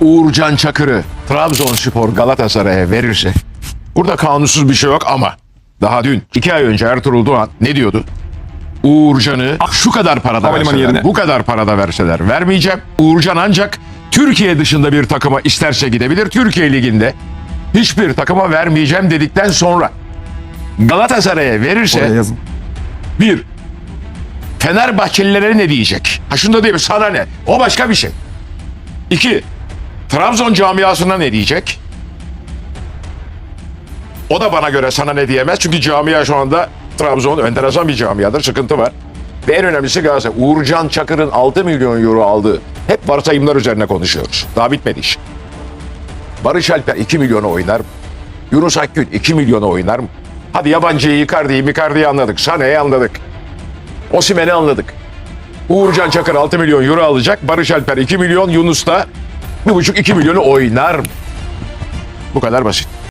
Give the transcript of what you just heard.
Uğurcan Çakır'ı Trabzonspor Galatasaray'a verirse burada kanunsuz bir şey yok ama daha dün iki ay önce Ertuğrul Doğan ne diyordu? Uğurcan'ı şu kadar parada Havalimanı verseler, yerine. bu kadar parada verseler vermeyeceğim. Uğurcan ancak Türkiye dışında bir takıma isterse gidebilir. Türkiye Ligi'nde hiçbir takıma vermeyeceğim dedikten sonra Galatasaray'a verirse yazın. bir, Fenerbahçelilere ne diyecek? Ha şunu da diyeyim sana ne? O başka bir şey. İki, Trabzon camiasına ne diyecek? O da bana göre sana ne diyemez. Çünkü camia şu anda Trabzon enteresan bir camiadır. Sıkıntı var. Ve en önemlisi Galatasaray. Uğurcan Çakır'ın 6 milyon euro aldığı hep varsayımlar üzerine konuşuyoruz. Daha bitmedi iş. Barış Alper 2 milyona oynar mı? Yunus Akgün 2 milyona oynar mı? Hadi yabancıyı Icardi'yi Micardi'yi anladık. Sane'yi anladık. Osimhen'i anladık. Uğurcan Çakır 6 milyon euro alacak. Barış Alper 2 milyon. Yunus da 1,5-2 milyonu oynar? Bu kadar basit.